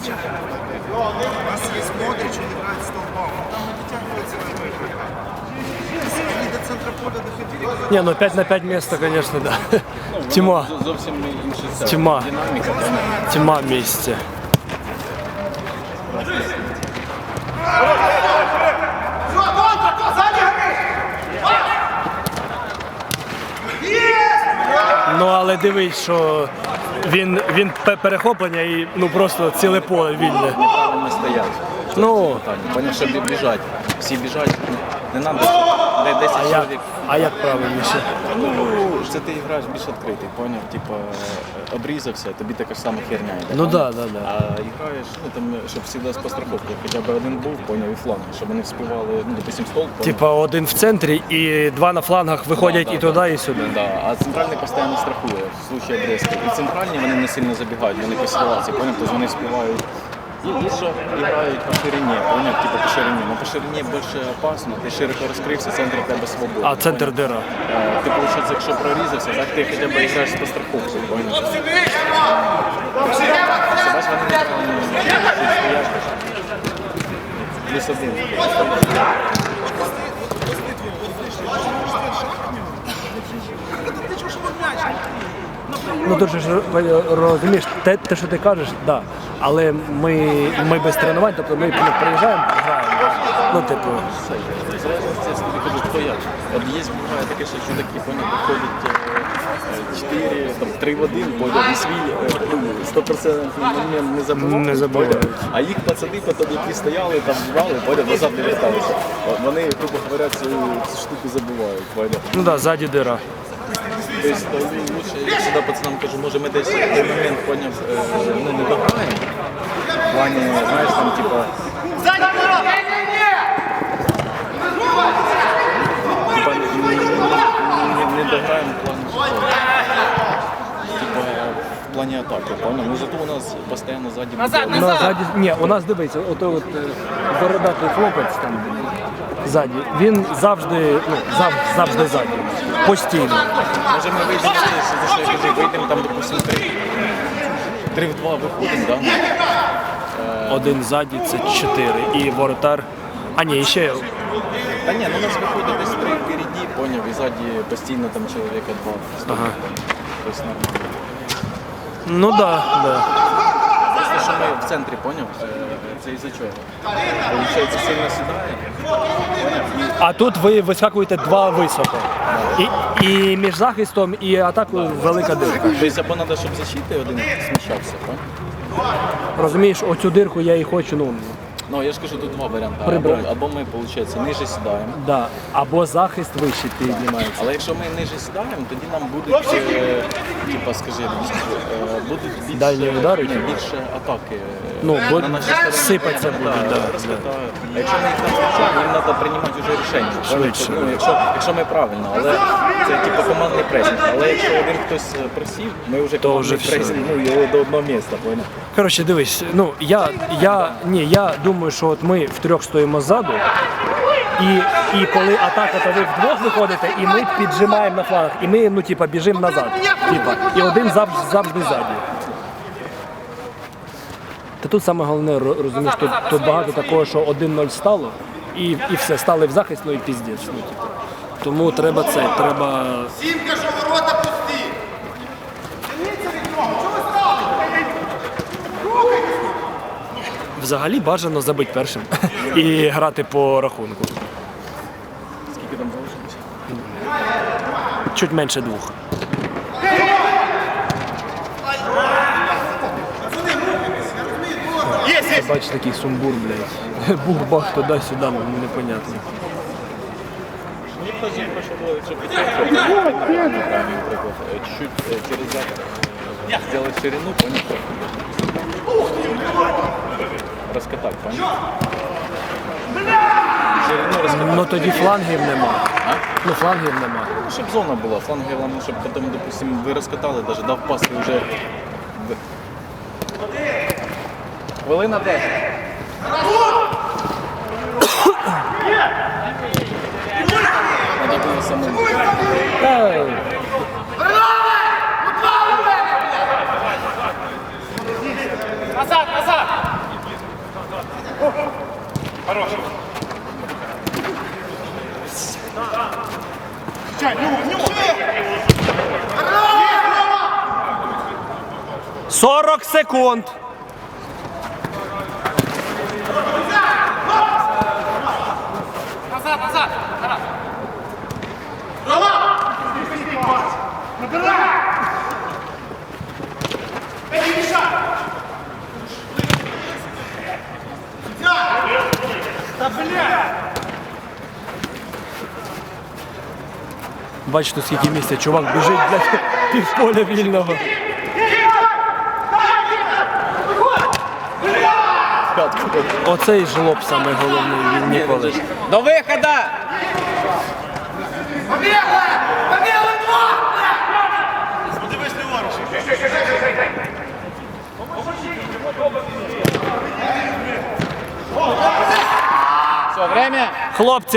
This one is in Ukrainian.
У нас есть Модрич, он играет столбом. Там не дотягивается до игрока. Они до центра поля доходили, когда Ні, ну 5 на 5 місто, звісно, да. Тьма. Зо- Зовсім інша ця Тьма. динаміка. да. Тьма місце. Ну але дивись, що він, він перехоплення і ну просто ціле поле вільне. Вони стоять. Ну, Вони ще біжать. Всі біжать. Не треба, щоб 10 а як, чоловік. а як правильніше? Ну, це ти граєш більш відкритий, поняв? Типа е, обрізався, тобі така ж сама херня йде. Ну поняв? да, да, да. А граєш, ну там, щоб завжди з постраховки, хоча б один був, поняв, і фланг, щоб вони вспівали, ну, допустим, стол, поняв? Типа один в центрі і два на флангах виходять Да, і да, туди, да. і сюди. Да, а центральний постійно страхує в случае обрізки. І центральні вони не сильно забігають, вони по ситуації, поняв? Тобто вони співають. І, і що грають по ширині, поняв? Типу по ширині. Ширині більше опасно, ти широко розкрився, центр тебе свободний. А центр дира. Е, Ти, виходить, якщо прорізався, так ти хоча б граєш по стоять. Плюс один. Ну дуже ж розумієш, те, те, що ти кажеш, да. Але ми, ми без тренувань, тобто ми приїжджаємо, граємо. Ну, типу. От є буває таке, що чудаки поняв, приходять 4, там 3 в 1, поняв, і свій е, ну, 100% момент не забувають. Не забувають. А їх пацани потім, які стояли, там ждали, поняв, назад не верталися. Вони, грубо говоря, цю, цю штуку забувають, поняв. ну да, ззаді дира. Тобто лучше, я завжди пацанам кажу, може ми десь в той момент, поняв, е, ну, не дограємо. В плані, знаєш, там, Типа не, не, не, не дограємо в плані цього. Типа в плані атаки, понял? Ну зато у нас постійно ззаді буде. Ну, ззаді, ні, у нас дивиться, ото от е, бородатий хлопець там ззаді, він завжди, ну, завжди, завжди ззаді. Постійно. Може ми вийдемо, за що я кажу, вийдемо там, допустимо, три. Три в два виходимо, да? Один ззаді це чотири. І воротар. А ні, ще Та ні, ну у нас виходить десь три впереді, поняв, і ззаді постійно там чоловіка два. Ага. Тобто нормально. Ну да, да. Просто що ми в центрі, поняв, е, це із-за чого? Получається, сильно сідає. А тут ви вискакуєте два високо. І, і між захистом і атакою велика дирка. Тобто або треба, щоб защити один сміщався, поняв? Розумієш, оцю дирку я і хочу, ну, Ну, я ж кажу, тут два варіанти. Або, Прибрати. або ми, виходить, ниже сідаємо. да. або захист вище піднімається. Але якщо ми ниже сідаємо, тоді нам будуть, е, типа, скажи, е, будуть більше, Дальні удари, ні, чи? більше атаки. е, Ну, на бо- нашій стороні. сипаться будуть, да, розкатають. А якщо ми їх там включаємо, їм треба приймати вже рішення. Швидше. Ну, якщо, якщо ми правильно, але це типу командний пресинг. Але якщо один хтось е, просів, ми вже То командний вже все. пресинг, ну, його до одного місця, поняв? Коротше, дивись, ну я, я, ні, я думаю, що от ми втрьох стоїмо ззаду, і, і коли атака, то ви вдвох виходите, і ми піджимаємо на флангах, і ми ну, типа, біжимо назад. Типа, і один завжди, завжди ззаді. Та тут саме головне розумієш, тут, тут багато такого, що 1-0 стало, і, і все, стали в захист, ну і піздець. Ну, типу. Тому треба це, треба. Сімка, що ворота Взагалі бажано забити першим і грати по рахунку. Скільки там залишилося? Чуть менше двох. Бачиш такий сумбур, блядь. Бух-бах туди-сюди, ну, непонятно. Е, чуть-чуть е, через е, зробити ширину, поняв? Розкатати, поняв? Ширину розкатати. Ну тоді флангів нема. Ну флангів нема. Ну, Щоб зона була, фланги головне, щоб потім, допустим, ви розкатали, навіть дав пас і вже. Хвилина 10. Надо було самому. 40 секунд. Да, блядь! Бачите, скільки місця. Чувак біжить для півполя вільного. Оцей жлоб саме головний, він ніколи. До виходу! Все, время. Хлопці,